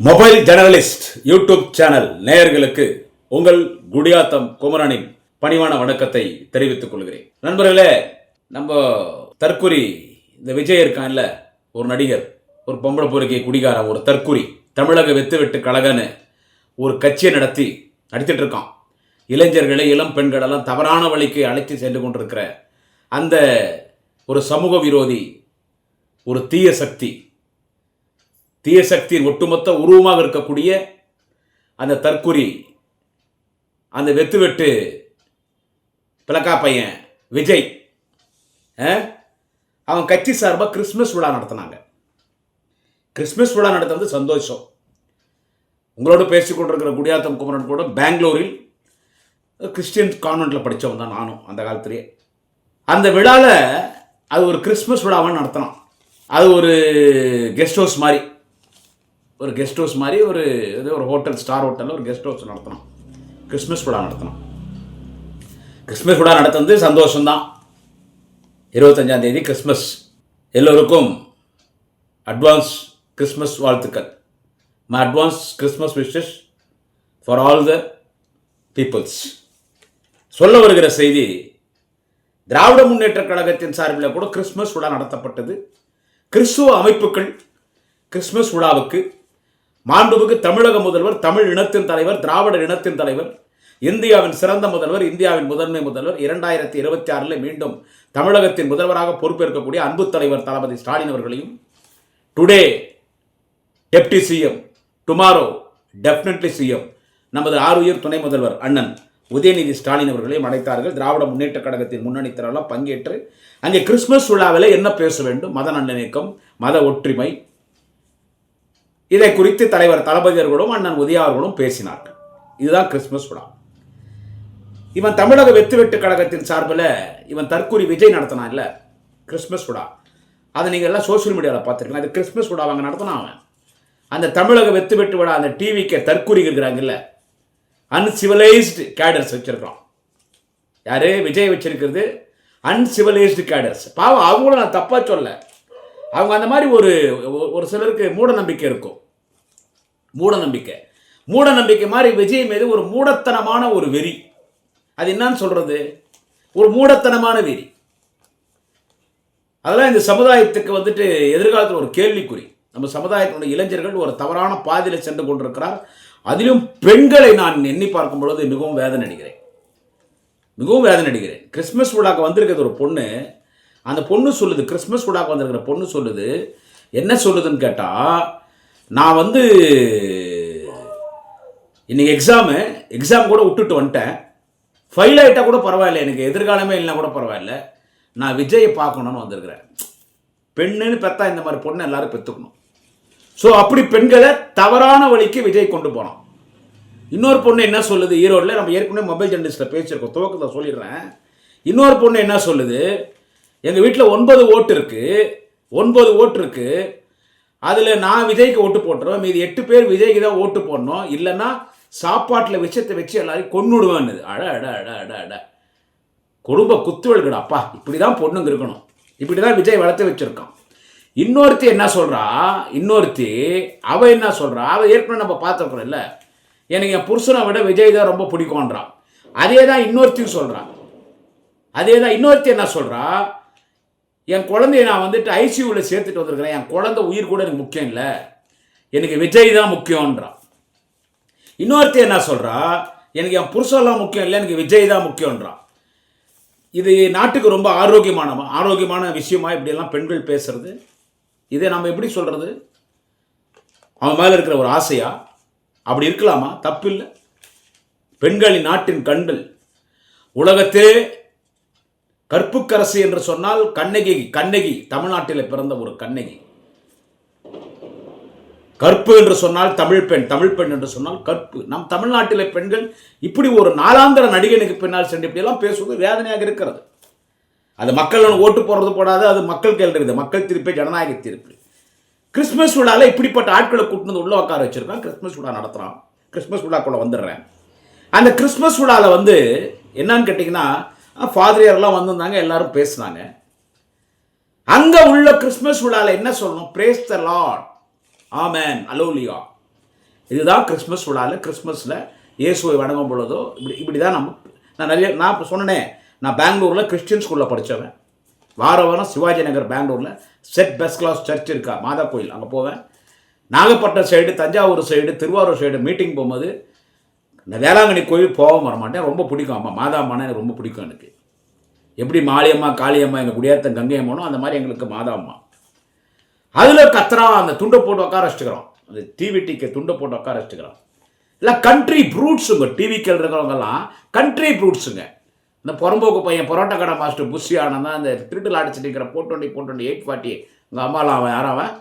Mobile journalist YouTube channel நேயர்களுக்கு உங்கள் குடியாத்தம் குமரனின் பணிவான வணக்கத்தை தெரிவித்துக் கொள்கிறேன். நண்பர்களே நம்ம தற்குறி இந்த விஜய் இருக்கான்ல ஒரு நடிகர் ஒரு பொம்பளை பொறுக்கை குடிகாரன் ஒரு தற்குறி தமிழக வெத்து வெட்டு கழகன்னு ஒரு கட்சியை நடத்தி நடத்திட்டு இருக்கான் இளைஞர்களை இளம் பெண்களெல்லாம் தவறான வழிக்கு அழைத்து சென்று கொண்டிருக்கிற அந்த ஒரு சமூக விரோதி ஒரு தீய சக்தி தீய சக்தியின் ஒட்டுமொத்த உருவமாக இருக்கக்கூடிய அந்த தற்குறி அந்த வெத்து வெட்டு பிளக்கா பையன் விஜய் ஆ? அவன் கட்சி சார்பாக கிறிஸ்மஸ் விழா நடத்தினாங்க. கிறிஸ்மஸ் விழா நடத்துறது சந்தோஷம். உங்களோட பேசிக்கொண்டிருக்கிற குடியாத்தம் குமரன் கூட பெங்களூரில் கிறிஸ்டியன் கான்வெண்ட்டில் படித்தவன் தான் நானும் அந்த காலத்திலேயே. அந்த விழாவில் அது ஒரு கிறிஸ்மஸ் விழாவை நடத்தினான். அது ஒரு கெஸ்ட் ஹவுஸ் மாதிரி. ஒரு கெஸ்ட் ஹவுஸ் மாதிரி ஒரு இது ஒரு ஹோட்டல் ஸ்டார் ஹோட்டலில் ஒரு கெஸ்ட் ஹவுஸ் நடத்தணும். கிறிஸ்மஸ் விழா நடத்தினோம் கிறிஸ்மஸ் விழா நடத்துறது சந்தோஷம்தான். இருபத்தஞ்சாம் தேதி கிறிஸ்மஸ் எல்லோருக்கும் அட்வான்ஸ் கிறிஸ்மஸ் வாழ்த்துக்கள். My advance Christmas wishes for all the peoples சொல்ல வருகிற செய்தி திராவிட முன்னேற்ற கழகத்தின் சார்பில் கூட கிறிஸ்மஸ் விழா நடத்தப்பட்டது. கிறிஸ்துவ அமைப்புகள் கிறிஸ்மஸ் விழாவுக்கு மாண்புமிகு தமிழக முதல்வர் தமிழ் இனத்தின் தலைவர் திராவிட இனத்தின் தலைவர் இந்தியாவின் சிறந்த முதல்வர் இந்தியாவின் முதன்மை முதல்வர் இரண்டாயிரத்தி இருபத்தி ஆறில் மீண்டும் தமிழகத்தின் முதல்வராக பொறுப்பேற்கக்கூடிய அன்பு தலைவர் தளபதி ஸ்டாலின் அவர்களையும் today deputy CM tomorrow definitely CM நமது ஆறுயிர் துணை முதல்வர் அண்ணன் உதயநிதி ஸ்டாலின் அவர்களையும் அழைத்தார்கள். திராவிட முன்னேற்ற கழகத்தின் முன்னணி திரளாக பங்கேற்று அங்கே கிறிஸ்மஸ் விழாவில் என்ன பேச வேண்டும்? மத நல்லிணக்கம் மத ஒற்றுமை இதை குறித்து தலைவர் தளபதி அவர்களும் அண்ணன் உதயாவர்களும் பேசினார்கள். இதுதான் கிறிஸ்மஸ் விழா. இவன் தமிழக வெத்து வெட்டு கழகத்தின் சார்பில் இவன் தற்கூரி விஜய் நடத்தினான் இல்லை? கிறிஸ்மஸ் விழா. அதை நீங்கள் எல்லாம் சோஷியல் மீடியாவில் பார்த்துருக்கலாம். அது கிறிஸ்மஸ் விழா அவங்க நடத்தினான் அவன். அந்த தமிழக வெத்து வெட்டு விழா அந்த டிவிக்கு தற்கூரி இருக்கிறாங்கல்ல அன்சிவிலைஸ்டு கேடர்ஸ் வச்சிருக்கான் யார்? விஜய் வச்சிருக்கிறது அன்சிவிலைஸ்டு கேடர்ஸ் பாவம் அவங்களும் நான் தப்பாக சொல்ல அவங்க அந்த மாதிரி ஒரு ஒரு- சிலருக்கு மூட நம்பிக்கை இருக்கும். மூட நம்பிக்கை மூட நம்பிக்கை மாதிரி விஜய் மீது ஒரு மூடத்தனமான ஒரு வெறி. அது என்னன்னு சொல்றது? ஒரு மூடத்தனமான வெறி. அதெல்லாம் இந்த சமுதாயத்துக்கு வந்துட்டு எதிர்காலத்தில் ஒரு கேள்விக்குறி. நம்ம சமுதாயத்தினுடைய இளைஞர்கள் ஒரு தவறான பாதையில் சென்று கொண்டிருக்கிறார். அதிலும் பெண்களை நான் எண்ணி பார்க்கும் பொழுது மிகவும் வேதனை அடைகிறேன். மிகவும் வேதனை அடைகிறேன். கிறிஸ்மஸ் விழாக்கு வந்திருக்கிறது ஒரு பொண்ணு. அந்த பொண்ணு சொல்லுது கிறிஸ்மஸ் விழாக்கு வந்திருக்கிற பொண்ணு சொல்லுது என்ன சொல்லுதுன்னு கேட்டால் நான் வந்து இன்றைக்கி எக்ஸாமு எக்ஸாம் கூட விட்டுட்டு வந்துட்டேன். ஃபெயில் ஆகிட்டா கூட பரவாயில்ல எனக்கு எதிர்காலமே இல்லைனா கூட பரவாயில்ல. நான் விஜயை பார்க்கணும்னு வந்திருக்கிறேன். பெண்ணுன்னு பெற்றா இந்த மாதிரி பொண்ணை எல்லாரும் பெற்றுக்கணும் ஸோ அப்படி பெண்களை தவறான வழிக்கு விஜய் கொண்டு போனான். இன்னொரு பொண்ணு என்ன சொல்லுது ஈரோடில் நம்ம ஏற்கனவே மொபைல் ஜெர்னலிஸ்ட்டில் பேசியிருக்கோம் துவக்கத்தை சொல்லிடுறேன். இன்னொரு பொண்ணு என்ன சொல்லுது எங்கள் வீட்டில் ஒன்பது ஓட்டு இருக்குது ஒன்பது ஓட்டு இருக்குது அதில் நான் விஜய்க்கு ஓட்டு போட்டுருவேன் மீதி எட்டு பேர் விஜய்க்கு தான் ஓட்டு போடணும். இல்லைன்னா சாப்பாட்டில் விஷத்தை வச்சு எல்லாரையும் கொன்னுடுவேன்னு அட அட அட அட அட. குடும்ப குத்துவல்கடா அப்பா. இப்படி தான் பொண்ணுங்க இருக்கணும். இப்படி தான் விஜய் வளர்த்து வச்சுருக்கான். இன்னொருத்தி என்ன சொல்கிறா இன்னொருத்தி அவள் என்ன சொல்கிறா அவள் ஏற்கனவே நம்ம பார்த்துருக்குறோம்ல. எனக்கு என் புருஷனை விட விஜய் தான் ரொம்ப பிடிக்கும்ன்றான். அதே தான் இன்னொருத்தையும் சொல்கிறான் அதே தான் இன்னொருத்தி என்ன சொல்கிறா என் குழந்தைய நான் வந்துட்டு ஐசியூவில் சேர்த்துட்டு வந்திருக்கிறேன். என் குழந்தை உயிர் கூட எனக்கு முக்கியம் இல்லை. எனக்கு விஜய் தான் முக்கியம்ன்றான் இன்னொருத்தி என்ன சொல்கிறா எனக்கு என் புருஷெல்லாம் முக்கியம் இல்லை எனக்கு விஜய் தான் முக்கியம்ன்றான் இது நாட்டுக்கு ரொம்ப ஆரோக்கியமான ஆரோக்கியமான விஷயமா இப்படியெல்லாம் பெண்கள் பேசுறது? இதை நம்ம எப்படி சொல்கிறது அவன் மேலே இருக்கிற ஒரு ஆசையா? அப்படி இருக்கலாமா? தப்பில்லை. பெண்களின் நாட்டின் கண்கள் உலகத்தே கற்புக்கரசு என்று சொன்னால் கண்ணகி கண்ணகி தமிழ்நாட்டில் பிறந்த ஒரு கண்ணகி. கற்பு என்று சொன்னால் தமிழ் பெண் தமிழ் பெண் என்று சொன்னால் கற்பு. நம் தமிழ்நாட்டில் பெண்கள் இப்படி ஒரு நாளாந்திர நடிகனுக்கு பின்னால் சென்று இப்படியெல்லாம் பேசுவது வேதனையாக இருக்கிறது. அது மக்கள் ஓட்டு போடுறது போடாது அது மக்கள் கேள்றது மக்கள் திருப்பே ஜனநாயக தீர்ப்பு. கிறிஸ்மஸ் விழாவில் இப்படிப்பட்ட ஆட்களை கூட்டினு வந்து உள்ள உட்கார வச்சிருக்கான். கிறிஸ்மஸ் விழா நடத்துகிறான் கிறிஸ்மஸ் விழாக்குள்ள வந்துடுறேன். அந்த கிறிஸ்மஸ் விழாவில் வந்து என்னன்னு கேட்டிங்கன்னா ஃபாதரியாரெல்லாம் வந்திருந்தாங்க எல்லாரும் பேசினாங்க. அங்கே உள்ள கிறிஸ்மஸ் விழாவில் என்ன சொல்லணும்? Praise the Lord amen hallelujah இதுதான் கிறிஸ்மஸ் விழாவில் கிறிஸ்மஸில் இயேசுவை வணங்கும் பொழுதோ இப்படி இப்படி தான் நம்ம நான் நிறைய நான் இப்போ சொன்னேனே நான் பெங்களூரில் கிறிஸ்டின் ஸ்கூலில் படித்தவன் வார வாரம் சிவாஜி நகர் பெங்களூரில் செட் பெஸ்ட் கிளாஸ் சர்ச் இருக்கா மாதா கோயில் அங்கே போவேன். Nagapattinam side Thanjavur side Tiruvarur side meeting போகும்போது இந்த வேளாங்கண்ணி கோயில் போக வர மாட்டேன் ரொம்ப பிடிக்கும். அம்மா மாதாம்மானா எனக்கு ரொம்ப பிடிக்கும் எனக்கு. எப்படி மாளியம்மா காளியம்மா எங்கள் குடியாத்தம் கங்கையம்மனோ அந்த மாதிரி எங்களுக்கு மாதாம்மா அதில் கத்துறா அந்த துண்டை போட்டு உட்கார வச்சுக்கிறோம் அந்த டிவிடிக்கு துண்டை போட்டு உட்கார வச்சுக்கிறோம் இல்லை கண்ட்ரி ப்ரூட்ஸுங்க டிவிக்கில் இருக்கிறவங்கெல்லாம் கண்ட்ரி ஃப்ரூட்ஸுங்க இந்த புறம்போக்கு பையன் பரோட்டா கடை மாஸ்டர் புஷி ஆனந்தான் அந்த திருட்டில் அடிச்சுட்டு இருக்கிற four twenty four twenty eight forty உங்கள் அம்மாவில் அவன்? யாராவன்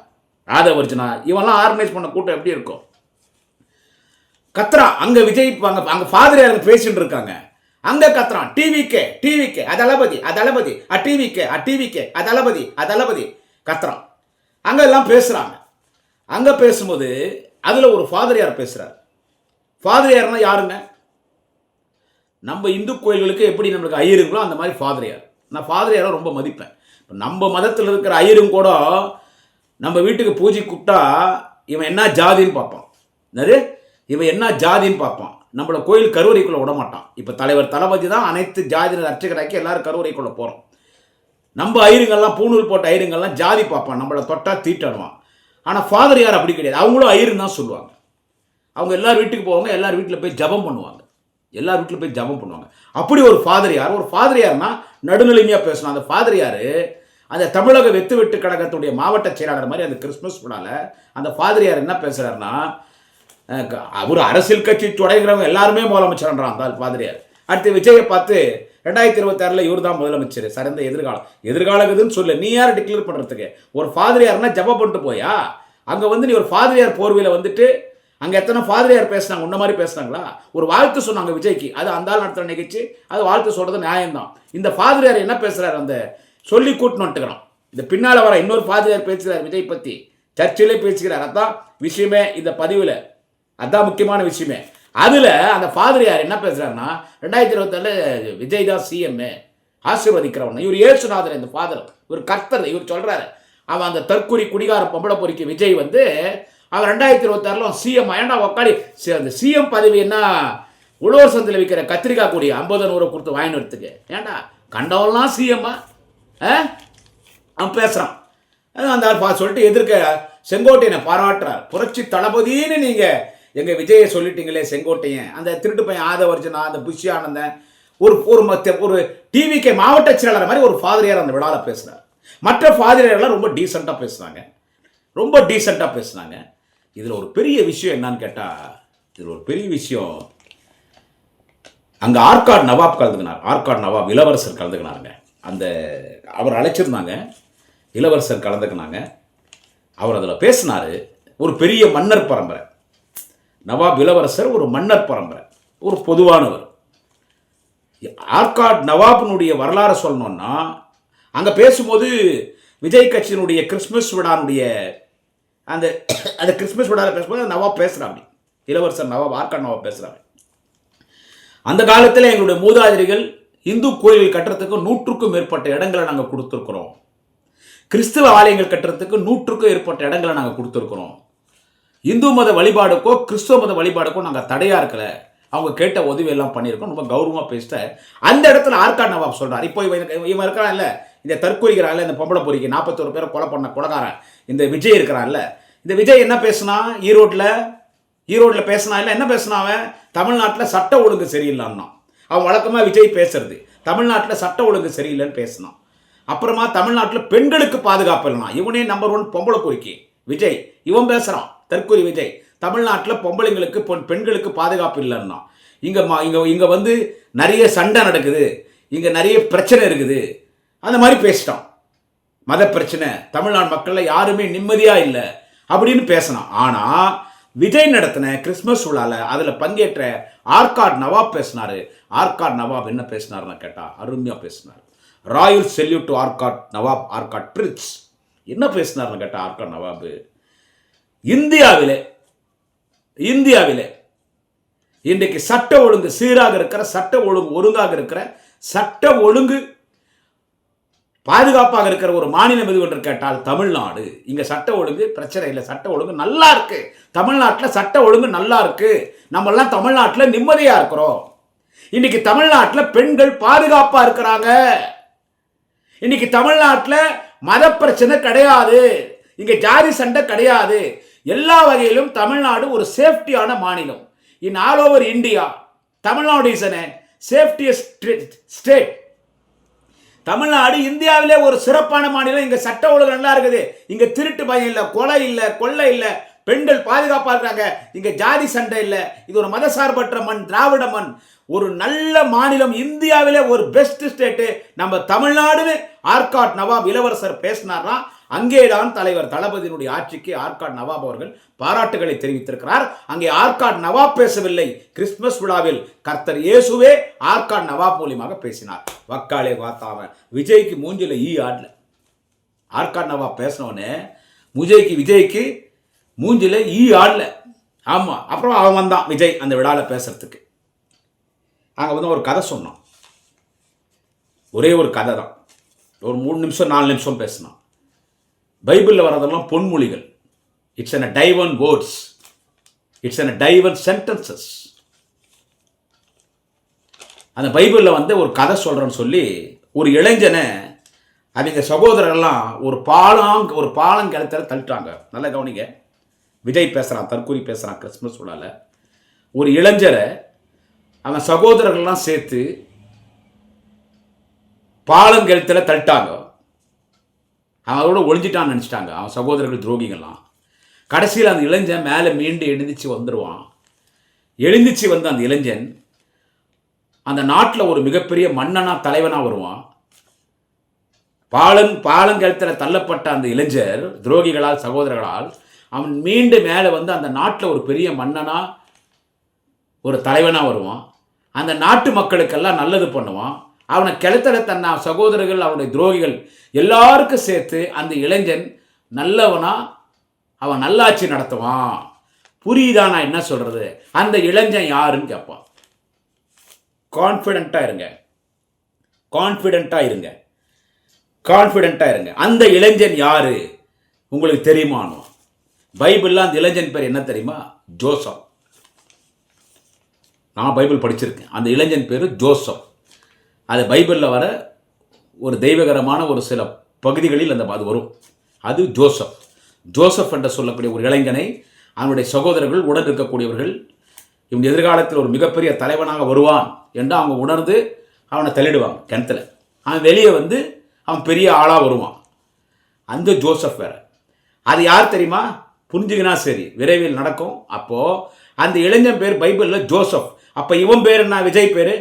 ராதவர்ஜனா இவன்லாம் ஆர்கனைஸ் பண்ண கூட்டம் எப்படி இருக்கும்? கத்துறான் அங்கே விஜய் அங்கே அங்கே ஃபாதர் பேசிட்டு இருக்காங்க. அங்கே கத்துறான் டிவிக்கே டிவிக்கே அதளபதி அதளபதி அ டிவிக்கே அ டிவிக்கே அதளபதி அதளபதி கத்துறான் அங்கே எல்லாம் பேசுகிறாங்க அங்கே பேசும்போது அதில் ஒரு ஃபாதர்யார் பேசுகிறார் ஃபாதர் யார்னால் யாருங்க? நம்ம இந்து கோயில்களுக்கு எப்படி நம்மளுக்கு ஐயருங்களோ அந்த மாதிரி ஃபாதரியார் நான் ஃபாதரியாரை ரொம்ப மதிப்பேன். இப்போ நம்ம மதத்தில் இருக்கிற ஐயரும் கூட நம்ம வீட்டுக்கு பூஜை கூப்பிட்டா இவன் என்ன ஜாதின்னு பார்ப்பான். என்னது? இவன் என்ன ஜாதின்னு பார்ப்பான். நம்மளை கோயில் கருவறைக்குள்ளே விட மாட்டான் இப்போ தலைவர் தளபதி தான் அனைத்து ஜாதியினர் அர்ச்சகராக்கி எல்லாரும் கருவறைக்குள்ளே போகிறோம் நம்ம ஐயருங்கள்லாம் பூணூல் போட்ட ஐயருங்கள்லாம் ஜாதி பார்ப்பான். நம்மளை தொட்டா தீட்டணுவான் ஆனால் ஃபாதர் யார் அப்படி கிடையாது. அவங்களும் ஐயருன்னு தான் சொல்லுவாங்க. அவங்க எல்லார் வீட்டுக்கு போவாங்க எல்லார் வீட்டில் போய் ஜபம் பண்ணுவாங்க. எல்லார் வீட்டில் போய் ஜபம் பண்ணுவாங்க. அப்படி ஒரு ஃபாதர் யார்? ஒரு ஃபாதர் யார்னா நடுநிலைமையாக பேசணும். அந்த ஃபாதர் யார்? அந்த தமிழக வெத்து வெட்டு கழகத்துடைய மாவட்ட செயலாளர் மாதிரி அந்த கிறிஸ்மஸ் விழாவில் அந்த ஃபாதர் யார் என்ன பேசுகிறாருன்னா அவர் அரசியல் கட்சி தொடங்குறவங்க எல்லாருமே முதலமைச்சர்ன்றான் அந்த பாதிரியார். அடுத்து விஜயை பார்த்து ரெண்டாயிரத்தி இருபத்தாறில் இவர் தான் முதலமைச்சர். சிறந்த எதிர்காலம். எதிர்காலக்குதுன்னு சொல்லு. நீ யார் டிக்ளேர் பண்ணுறதுக்கு ஒரு ஃபாதிரியார்னா ஜபம் பண்ணிட்டு போயா? அங்கே வந்து நீ ஒரு ஃபாதரியார் போர்வையில் வந்துட்டு அங்கே எத்தனை ஃபாதிரியார் பேசுனாங்க? உன்ன மாதிரி பேசுனாங்களா? ஒரு வாழ்த்து சொன்னாங்க விஜய்க்கு. அது அந்த ஆள் நடத்துகிற நிகழ்ச்சி. அது வாழ்த்து சொல்கிறது நியாயம்தான். இந்த ஃபாதரியார் என்ன பேசுகிறார் அந்த? சொல்லி கூட்டின்னு இந்த பின்னால் வர இன்னொரு ஃபாதிரியார் பேசுகிறார் விஜய் பற்றி சர்ச்சிலே பேசுகிறார். அதான் விஷயமே இந்த பதிவில். அதுதான் முக்கியமான விஷயமே. அதில் அந்த ஃபாதர் யார் என்ன பேசுகிறாருன்னா ரெண்டாயிரத்தி இருபத்தாலு விஜய் தான் சிஎம் ஆசீர்வதிக்கிறவன். இவர் ஏசுநாதர் இந்த ஃபாதர் இவர் கர்த்தர் இவர் சொல்கிறாரு அவன் அந்த தற்கொலை குடிகார பொம்பளை பொறிக்கு விஜய் வந்து அவன் ரெண்டாயிரத்தி இருபத்தாறில் சிஎம் ஏன்டா உக்காடி சி- அந்த சிஎம் பதவி என்ன? உழவர் சந்தையில் விற்கிற கத்திரிக்காய் கூடிய ஐம்பது நூறு கொடுத்து வாங்கினத்துக்கு ஏண்டா கண்டவெல்லாம் சிஎம்மா ஆ? அவன் பேசுகிறான் அந்த பா- சொல்லிட்டு எதிர்க்க செங்கோட்டையனை பாராட்டுறார். புரட்சி தளபதின்னு நீங்கள் எங்கள் விஜயை சொல்லிட்டீங்களே செங்கோட்டையன் அந்த திருட்டு பையன் ஆதவர்ஜனா அந்த புஷி ஆனந்தன் ஒரு ஒரு மத்த ஒரு டிவிகே மாவட்ட செயலாளர் மாதிரி ஒரு ஃபாதரியார் அந்த விழாவில் பேசுகிறார் மற்ற ஃபாதரியார்லாம் ரொம்ப டீசெண்டாக பேசுனாங்க. ரொம்ப டீசெண்டாக பேசுனாங்க. இதில் ஒரு பெரிய விஷயம் என்னன்னு கேட்டால் இதில் ஒரு பெரிய விஷயம். அங்கே ஆர்காட் நவாப் கலந்துக்கினார். ஆர்காட் நவாப் இளவரசர் கலந்துக்கினாருங்க. அந்த அவர் அழைச்சிருந்தாங்க. இளவரசர் கலந்துக்கினாங்க. அவர் அதில் பேசினார். ஒரு பெரிய மன்னர் பரம்பரை. நவாப் இளவரசர் ஒரு மன்னர் பரம்பரை ஒரு பொதுவானவர். ஆர்காட் நவாபினுடைய வரலாறு சொல்லணும்னா அங்கே பேசும்போது விஜய் கட்சியினுடைய கிறிஸ்மஸ் விழானுடைய அந்த அந்த கிறிஸ்மஸ் விழாவில் பேசும்போது நவாப் பேசுகிறாங்க இளவரசர் நவாப் ஆர்காட் நவாப் பேசுகிறாங்க அந்த காலத்தில் எங்களுடைய மூதாதிரிகள் இந்து கோயில்கள் கட்டுறதுக்கு நூற்றுக்கும் மேற்பட்ட இடங்களை நாங்கள் கொடுத்துருக்குறோம். கிறிஸ்துவ ஆலயங்கள் கட்டுறதுக்கு நூற்றுக்கும் மேற்பட்ட இடங்களை நாங்கள் கொடுத்துருக்குறோம். இந்து மத வழிபாடுக்கோ கிறிஸ்துவ மத வழிபாடுக்கோ நாங்கள் தடையாக இருக்கலை. அவங்க கேட்ட உதவி எல்லாம் பண்ணியிருக்கோம். ரொம்ப கௌரவமாக பேசிட்ட. அந்த இடத்துல ஆர்காட் நவாப் சொல்கிறார் இப்போ இவன் இவன் இல்லை இந்த தற்கொலைக்கிறான்ல இந்த பொம்பளை பொறிக்கு நாற்பத்தோரு பேரை கொலை பண்ண கொலகாரன். இந்த விஜய் இருக்கிறான்ல. இந்த விஜய் என்ன பேசுனா? ஈரோட்டில் ஈரோட்டில் பேசினா இல்லை. என்ன பேசினா அவன்? தமிழ்நாட்டில் சட்ட ஒழுங்கு சரியில்லைன்னா அவன் வழக்கமாக விஜய் பேசுறது. தமிழ்நாட்டில் சட்ட ஒழுங்கு சரியில்லைன்னு பேசினான். அப்புறமா தமிழ்நாட்டில் பெண்களுக்கு பாதுகாப்பு இல்லைனா இவனே நம்பர் ஒன் பொம்பளை குறிக்கி விஜய் இவன் பேசுகிறான் தற்கொலை விஜய் தமிழ்நாட்டில் பொம்பளைங்களுக்கு பொன் பெண்களுக்கு பாதுகாப்பு இல்லைன்னா. இங்கே மா இங்கே இங்கே வந்து நிறைய சண்டை நடக்குது. இங்கே நிறைய பிரச்சனை இருக்குது. அந்த மாதிரி பேசிட்டான். மத பிரச்சனை தமிழ்நாடு மக்களில் யாருமே நிம்மதியாக இல்லை அப்படின்னு பேசினான். ஆனால் விஜய் நடத்தின கிறிஸ்மஸ் விழாவில் அதில் பங்கேற்ற ஆர்காட் நவாப் பேசினாரு. ஆர்காட் நவாப் என்ன பேசினாருன்னு கேட்டால் அருமையாக பேசினார். Royal salute to Arcot Nawab Arcot prince என்ன பேசினார்னு கேட்டால் ஆர்காட் நவாபு. இந்தியாவிலே இந்தியாவிலே இன்றைக்கு சட்ட ஒழுங்கு சீராக இருக்கிற சட்ட ஒழுங்கு ஒழுங்காக இருக்கிற சட்ட ஒழுங்கு பாதுகாப்பாக இருக்கிற ஒரு மாநிலம் எது என்று கேட்டால் தமிழ்நாடு. இங்கே சட்ட ஒழுங்கு பிரச்சனை இல்லை. சட்ட ஒழுங்கு நல்லா இருக்கு. தமிழ்நாட்டில் சட்ட ஒழுங்கு நல்லா இருக்கு. நம்மெல்லாம் தமிழ்நாட்டில் நிம்மதியாக இருக்கிறோம். இன்னைக்கு தமிழ்நாட்டில் பெண்கள் பாதுகாப்பாக இருக்கிறாங்க. இன்னைக்கு தமிழ்நாட்டில் மத பிரச்சனை கிடையாது. இங்க ஜாதி சண்டை கிடையாது. எல்லா வகையிலும் தமிழ்நாடு ஒரு சேஃப்டியான மாநிலம். In all over India Tamil Nadu is an safetiest state Tamil Nadu இந்தியாவிலே ஒரு சிறப்பான மாநிலம். இங்க சட்ட ஒழுங்கு நல்லா இருக்குது. இங்க திருட்டு பயம் இல்லை கொலை இல்லை கொள்ளை இல்லை பெண்கள் பாதுகாப்பாக இருக்காங்க. இங்க ஜாதி சண்டை இல்லை. இது ஒரு மதசார்பற்ற மண் திராவிட மண். ஒரு நல்ல மாநிலம் இந்தியாவிலே ஒரு பெஸ்ட் ஸ்டேட்டு நம்ம தமிழ்நாடுன்னு ஆர்காட் நவாப் இளவரசர் பேசினார்னா அங்கேதான் தலைவர் தளபதியினுடைய ஆட்சிக்கு ஆர்காட் நவாப் அவர்கள் பாராட்டுகளை தெரிவித்திருக்கிறார். அங்கே ஆர்காட் நவாப் பேசவில்லை. கிறிஸ்துமஸ் விழாவில் கர்த்தர் இயேசுவே ஆர்காட் நவாப் மூலியமாக பேசினார். வக்காலே வாத்தாம விஜய்க்கு மூஞ்சில ஈ ஆடல. ஆர்காட் நவாப் பேசினோடனே விஜய்க்கு விஜய்க்கு மூஞ்சில ஈ ஆடல. ஆமாம் அப்புறம் அவன் வந்தான் விஜய் அந்த விழாவில் பேசுறதுக்கு. அங்கே வந்து ஒரு கதை சொன்னோம் ஒரே ஒரு கதை தான் ஒரு மூணு நிமிஷம் நாலு நிமிஷம் பேசினோம் பைபிளில் வரதெல்லாம் பொன்மொழிகள். It's an divine words it's an divine sentences அந்த பைபிளில் வந்து ஒரு கதை சொல்கிறேன்னு சொல்லி ஒரு இளைஞனை அவங்க சகோதரர்கள்லாம் ஒரு பாலம் ஒரு பாலம் கிணத்துல தள்ளிட்டாங்க. நல்லா கவனிங்க. விஜய் பேசுகிறான் தற்கூரி பேசுகிறான் கிறிஸ்மஸ் விழாவில் ஒரு இளைஞரை அவன் சகோதரர்கள்லாம் சேர்த்து பாலங்கெழுத்துல தள்ளிட்டாங்க. அவன் ஒழிஞ்சிட்டான்னு நினச்சிட்டாங்க. அவன் சகோதரர்கள் துரோகிகள்லாம். கடைசியில் அந்த இளைஞன் மேலே மீண்டு எழுந்திச்சு வந்துடுவான் எழுந்திச்சு வந்த அந்த இளைஞன் அந்த நாட்டில் ஒரு மிகப்பெரிய மன்னனாக தலைவனாக வருவான். பாலன் பாலங்கழுத்தில் தள்ளப்பட்ட அந்த இளைஞர் துரோகிகளால் சகோதரர்களால் அவன் மீண்டு மேலே வந்து அந்த நாட்டில் ஒரு பெரிய மன்னனாக ஒரு தலைவனாக வருவான். அந்த நாட்டு மக்களுக்கெல்லாம் நல்லது பண்ணுவான். அவனை கிளத்துல தன் சகோதரர்கள் அவனுடைய துரோகிகள் எல்லாருக்கும் சேர்த்து அந்த இளைஞன் நல்லவனா அவன் நல்லாட்சி நடத்துவான். புரியுதா நான் என்ன சொல்றது? அந்த இளைஞன் யாருன்னு கேட்பான். கான்ஃபிடென்ட்டாக இருங்க. கான்ஃபிடென்ட்டாக இருங்க. கான்ஃபிடென்ட்டாக இருங்க. அந்த இளைஞன் யாரு? உங்களுக்கு தெரியுமானோ பைபிளில் அந்த இளைஞன் பேர் என்ன தெரியுமா? ஜோசப். நான் பைபிள் படிச்சிருக்கேன். அந்த இளைஞன் பேர் ஜோசப். அது பைபிளில் வர ஒரு தெய்வகரமான ஒரு சில பகுதிகளில் அந்த அது வரும். அது ஜோசப். ஜோசப் என்று சொல்லக்கூடிய ஒரு இளைஞனை அவனுடைய சகோதரர்கள் உடன் இருக்கக்கூடியவர்கள் இவன் எதிர்காலத்தில் ஒரு மிகப்பெரிய தலைவனாக வருவான் என்று அவங்க உணர்ந்து அவனை தள்ளிடுவாங்க கிணத்துல. அவன் வெளியே வந்து அவன் பெரிய ஆளாக வருவான். அந்த ஜோசப் வேற. அது யார் தெரியுமா? புரிஞ்சுக்கினா சரி. விரைவில் நடக்கும். அப்போது அந்த இளைஞன் பேர் பைபிளில் ஜோசப். அப்போ இவன் பேர் என்ன? விஜய் பேர்.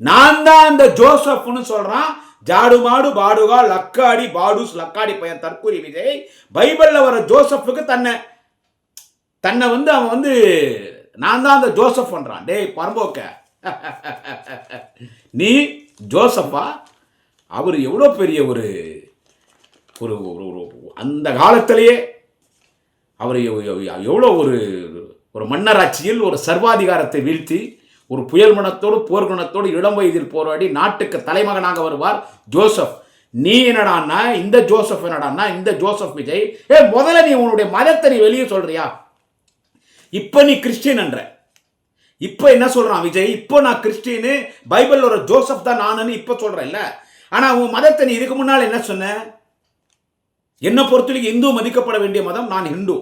நான் தான் அந்த ஜோசப்னு சொல்கிறான் ஜாடு மாடு பாடுகா லக்காடி பாடுஸ் லக்காடி பையன் தற்கூரி விஜய். பைபிளில் வர ஜோசப்புக்கு தன்னை தன்னை வந்து அவன் வந்து நான் தான் அந்த ஜோசப் பண்ணுறான் டேய் பரம்போக்க. நீ ஜோசப்பா? அவர் எவ்வளோ பெரிய ஒரு ஒரு அந்த காலத்திலேயே அவர் எவ்வளோ ஒரு ஒரு மன்னராட்சியில் ஒரு சர்வாதிகாரத்தை வீழ்த்தி ஒரு புயல் மனத்தோடு போர்க்குணத்தோடு இளம் வயதில் போராடி நாட்டுக்கு தலைமகனாக வருவார் ஜோசப். நீ என்னடான்னா இந்த ஜோசப் என்னடான்னா இந்த ஜோசப் விஜய். ஏ முதல்ல நீ உன்னுடைய மதத்தை நீ வெளியே சொல்றியா? இப்போ நீ கிறிஸ்டின் என்ற. இப்போ என்ன சொல்றான் விஜய்? இப்போ நான் கிறிஸ்டியனு பைபிள் ஒரு ஜோசப் தான் நானுன்னு இப்போ சொல்றேன்ல. ஆனா உன் மதத்தை நீ இதுக்கு முன்னால் என்ன சொன்ன? என்னை பொறுத்தவரைக்கும் இந்து மதிக்கப்பட வேண்டிய மதம் நான் இந்து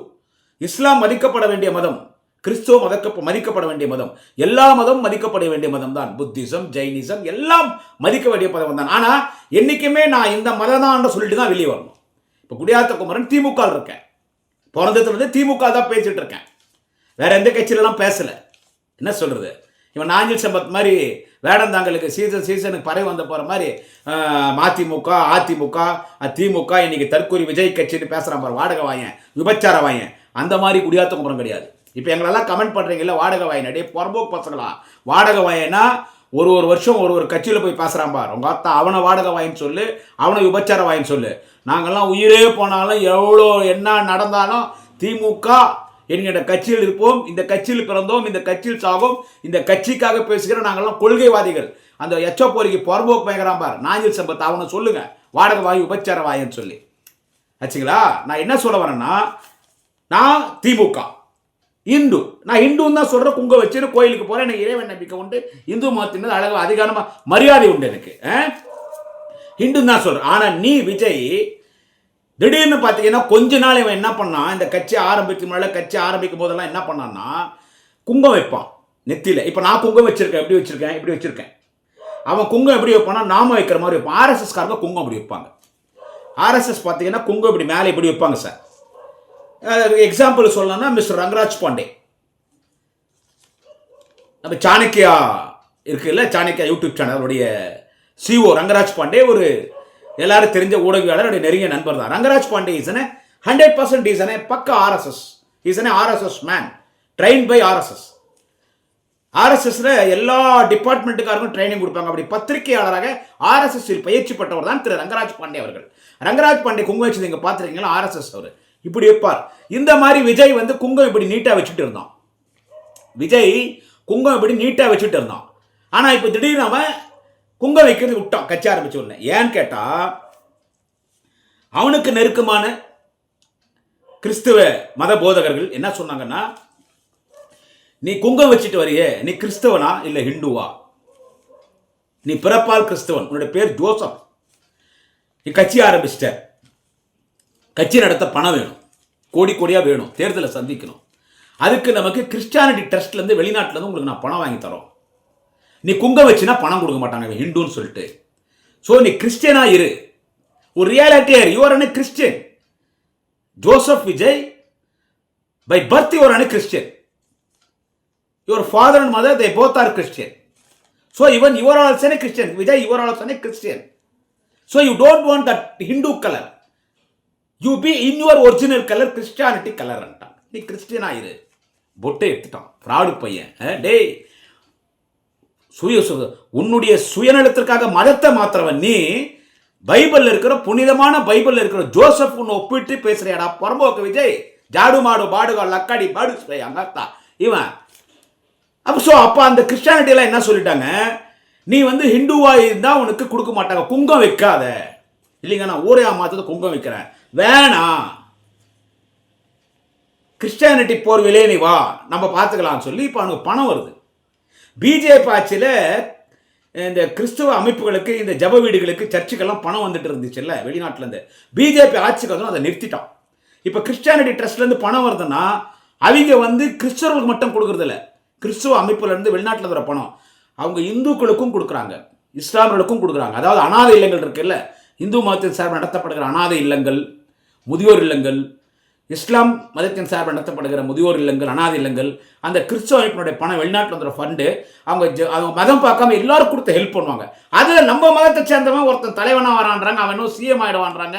இஸ்லாம் மதிக்கப்பட வேண்டிய மதம். கிறிஸ்துவ மதக்க மதிக்கப்பட வேண்டிய மதம். எல்லா மதமும் மதிக்கப்பட வேண்டிய மதம் தான் புத்திசம் ஜெயினிசம் எல்லாம் மதிக்க வேண்டிய மதம் தான் ஆனால் என்றைக்குமே நான் இந்த மதம் தான் சொல்லிட்டு தான் வெளியே வரணும். இப்போ குடியாத்த குமரன் திமுக இருக்கேன். பிறந்ததுலேருந்து திமுக தான் பேசிகிட்டு இருக்கேன். வேற எந்த கட்சியிலலாம் பேசலை. என்ன சொல்கிறது இவன் நாஞ்சில் சம்பத் மாதிரி வேடந்தாங்களுக்கு சீசன் சீசனுக்கு பறவை வந்த போகிற மாதிரி மதிமுக அதிமுக திமுக இன்னைக்கு தற்கூரி விஜய் கட்சின்னு பேசுகிறான் பாரு வாடகை வாயன் விபச்சார வாயன். அந்த மாதிரி குடியாத்த குமரம் கிடையாது. இப்போ எங்களெல்லாம் கமெண்ட் பண்றீங்கல்ல வாடகை வாயினடி புறம்போக்கு பசங்களா? வாடகை வாயினா ஒரு ஒரு வருஷம் ஒரு ஒரு கட்சியில் போய் பேசுகிறான் பார். உங்கள் அத்தா அவனை வாடகை வாயின்னு சொல்லு அவனை விபச்சார வாயின்னு சொல்லு. நாங்கள்லாம் உயிரே போனாலும் எவ்வளோ என்ன நடந்தாலும் திமுக என்கிற கட்சியில் இருப்போம் இந்த கட்சியில் பிறந்தோம் இந்த கட்சியில் சாகும் இந்த கட்சிக்காக பேசுகிற நாங்கள்லாம் கொள்கைவாதிகள். அந்த எச்சோ போரிக்கு புறம்போக்கு பயங்கராம் பார். நாஞ்சில் சம்பத் அவனை சொல்லுங்க. வாடகை வாய் உபச்சார வாயின்னு சொல்லி. ஆச்சுங்களா? நான் என்ன சொல்ல வரேன்னா நான் திமுக. இந்து. நான் இந்துன்னு தான் சொல்கிறேன் குங்க வச்சுன்னு கோயிலுக்கு போகிறேன் எனக்கு இறைவன் நம்பிக்கை உண்டு. இந்து மதத்தின் அழகாக அழகு அதிகாரமாக மரியாதை உண்டு எனக்கு. ஆ? இந்துன்னு தான் சொல்கிறேன் ஆனால் நீ விஜய் திடீர்னு பார்த்தீங்கன்னா கொஞ்ச நாள் இவன் என்ன பண்ணான் இந்த கட்சி ஆரம்பிக்கும் முன்னாடி கட்சி ஆரம்பிக்கும் போதெல்லாம் என்ன பண்ணான்னா குங்கம் வைப்பான் நெத்தியில். இப்போ நான் குங்கம் வச்சுருக்கேன். எப்படி வச்சுருக்கேன்? இப்படி வச்சுருக்கேன். அவன் குங்கம் எப்படி வைப்பானா நாம வைக்கிற மாதிரி வைப்பான். ஆர்எஸ்எஸ் காரங்க குங்கம் அப்படி வைப்பாங்க. ஆர்எஸ்எஸ் பார்த்தீங்கன்னா குங்கம் இப்படி மேலே இப்படி வைப்பாங்க சார். எக்ஸாம்பிள் சொல்லணும்னா மிஸ்டர் ரங்கராஜ் பாண்டே. நம்ம சாணக்கியா இருக்குல்ல சாணக்கியா யூடியூப் சேனலுடைய சிஓ ரங்கராஜ் பாண்டே ஒரு எல்லாரும் தெரிஞ்ச ஊடகவியாளர் நெருங்கிய நண்பர் தான். ரங்கராஜ் பாண்டே இசனே ஹண்ட்ரட் பர்சன்ட் இஸ் இசனே பக்க RSS இசனே RSS man train by RSS ஆர்எஸ்எஸ்ல எல்லா டிபார்ட்மெண்ட்டுக்காருக்கும் ட்ரைனிங் கொடுப்பாங்க. அப்படி பத்திரிகையாளராக ஆர்எஸ்எஸ் பயிற்சி பெற்றவர் தான் திரு ரங்கராஜ் பாண்டே அவர்கள். ரங்கராஜ் பாண்டே குங்குமச்சு நீங்கள் பார்த்துருக்கீங்களா? ஆர்எஸ்எஸ் அவர். இப்படி வைப்பார் இந்த மாதிரி விஜய் வந்து குங்கம் இப்படி நீட்டாக வச்சுட்டு இருந்தான். விஜய் குங்கம் இப்படி நீட்டாக வச்சுட்டு இருந்தான். ஆனால் இப்போ திடீர்னு அவன் குங்கம் வைக்கிறது விட்டான். கட்சி ஆரம்பிச்ச உடனே. ஏன்னு கேட்டால் அவனுக்கு நெருக்கமான கிறிஸ்துவ மத போதகர்கள் என்ன சொன்னாங்கன்னா நீ குங்கம் வச்சுட்டு வரையே. நீ கிறிஸ்தவனா இல்லை ஹிந்துவா? நீ பிறப்பால் கிறிஸ்தவன். உன்னோட பேர் ஜோசப். நீ கட்சி ஆரம்பிச்சிட்ட. கட்சி நடத்த பணம் வேணும். கோடி கோடியாக வேணும். தேர்தலை சந்திக்கணும். அதுக்கு நமக்கு கிறிஸ்டியானிட்டி ட்ரஸ்ட்லேருந்து வெளிநாட்டிலேருந்து உங்களுக்கு நான் பணம் வாங்கி தரோம். நீ குங்கம் வச்சுன்னா பணம் கொடுக்க மாட்டாங்க ஹிந்துன்னு சொல்லிட்டு. ஸோ நீ கிறிஸ்டியனா இரு. ஒரு ரியாலிட்டியர் you're an Christian Joseph Vijay by birth you're an Christian you're father and mother they both are Christian so even you're also an Christian Vijay you're also an Christian so you don't want that Hindu colour you be in your original colour Christianity colour நீ Christian இரு. பொட்டை எடுத்துட்டான். Fraud பையன். டேய். சுய சு- உன்னுடைய சுயநலத்திற்காக மதத்தை மாத்திரவன் நீ பைபிளில் இருக்கிற புனிதமான பைபிளில் இருக்கிற ஜோசப் உன்னை ஒப்பிட்டு பேசுறியாடா. பரம்போக்கு விஜய் ஜாடு மாடு பாடுகா லக்காடி பாடு சொல்லியா, அங்கத்தா. இவன். அப்போ ஸோ அப்போ அந்த கிறிஸ்டியானிட்டியெல்லாம் என்ன சொல்லிட்டாங்க? நீ வந்து ஹிந்துவாக இருந்தால் உனக்கு கொடுக்க மாட்டாங்க. குங்கம் வைக்காத. இல்லைங்க நான் ஊரே மாத்தது குங்கம் வைக்கிறேன். வேணாம் கிறிஸ்டியானிட்டி போர் நீ வா. நம்ம பார்த்துக்கலாம்னு சொல்லி இப்போ அவனுக்கு பணம் வருது. பிஜேபி ஆட்சியில் இந்த கிறிஸ்துவ அமைப்புகளுக்கு இந்த ஜப வீடுகளுக்கு சர்ச்சுக்கெல்லாம் பணம் வந்துட்டு இருந்துச்சுல்ல வெளிநாட்டிலேருந்து. பிஜேபி ஆட்சிக்கு வந்து அதை நிறுத்திட்டான். இப்போ கிறிஸ்டியானிட்டி ட்ரஸ்ட்லேருந்து பணம் வருதுன்னா அவங்க வந்து கிறிஸ்தவர்களுக்கு மட்டும் கொடுக்குறதில்ல. கிறிஸ்துவ அமைப்புலேருந்து வெளிநாட்டில் வர பணம். அவங்க இந்துக்களுக்கும் கொடுக்குறாங்க. இஸ்லாமியர்களுக்கும் கொடுக்குறாங்க. அதாவது அனாதை இல்லங்கள் இருக்குல்ல இந்து மதத்தின் சார்பில் நடத்தப்படுகிற அனாதை இல்லங்கள் முதியோர் இல்லங்கள் இஸ்லாம் மதத்தின் சார்பில் நடத்தப்படுகிற முதியோர் இல்லங்கள் அனாதை இல்லங்கள் அந்த கிறிஸ்துவ அமைப்பினுடைய பணம் வெளிநாட்டில் வந்துற ஃபண்டு அவங்க அவங்க மதம் பார்க்காம எல்லாரும் கொடுத்து ஹெல்ப் பண்ணுவாங்க. அதில் நம்ம மதத்தை சேர்ந்தவன் ஒருத்தன் தலைவனாக வரான்றாங்க அவன் இன்னும் சிஎம் ஆயிடுவான்றாங்க.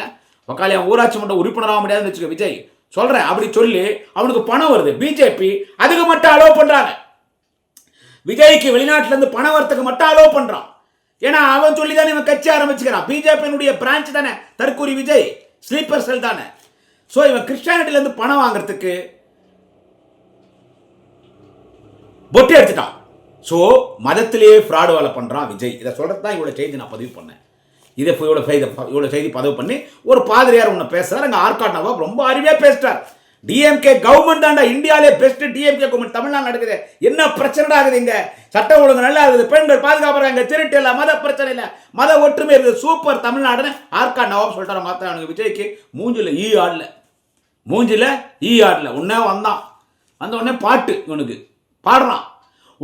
உக்காலி அவன் ஊராட்சி மன்ற உறுப்பினராக முடியாதுன்னு வச்சுக்க விஜய். சொல்கிறேன் அப்படி சொல்லி அவனுக்கு பணம் வருது. பிஜேபி அதுக்கு மட்டும் அலோவ் பண்ணுறாங்க விஜய்க்கு வெளிநாட்டிலேருந்து பணம் வரத்துக்கு மட்டும் அலோவ் பண்ணுறான் ஏன்னா அவன் சொல்லி தானே இவன் கட்சி ஆரம்பிச்சுக்கிறான். பிஜேபியினுடைய பிரான்ச் தானே. தற்கூரி விஜய். ஸ்லீப்பர் செல் தானே. ஸோ இவன் கிறிஸ்டியானிட்டிலேருந்து பணம் வாங்குறதுக்கு பொட்டு எடுத்துட்டான் ஸோ மதத்திலேயே ஃப்ராடு வேலை பண்ணுறான் விஜய். இதை சொல்கிறது தான் இவ்வளோ செய்தி நான் பதிவு பண்ணேன். இதை இப்போ இவ்வளோ செய்தி இவ்வளோ செய்தி பதிவு பண்ணி ஒரு பாதிரியார் ஒன்று பேசுகிறார் அங்கே ஆர்காட் நவாப் ரொம்ப அருமையாக பேசிட்டார். டிஎம்கே கவர்மெண்ட் தாண்டா இந்தியாவிலே பெஸ்ட் டிஎம்கே கவர்மெண்ட் தமிழ்நாடு நடக்குது. என்ன பிரச்சனை ஆகுது இங்க? சட்ட ஒழுங்கு நல்லா இருக்குது. பெண்கள் பாதுகாப்புறாங்க திருட்டு இல்லை மத பிரச்சனை இல்லை. மத ஒற்றுமை இருக்குது. சூப்பர் தமிழ்நாடுன்னு ஆர்கா நவாப் சொல்லிட்டார. மாத்திரம் விஜய்க்கு. மூஞ்சில் ஈ e ஆடல. மூஞ்சில ஈ ஆடல. உன்னே வந்தான். வந்த உடனே பாட்டு இவனுக்கு. பாடுறான்.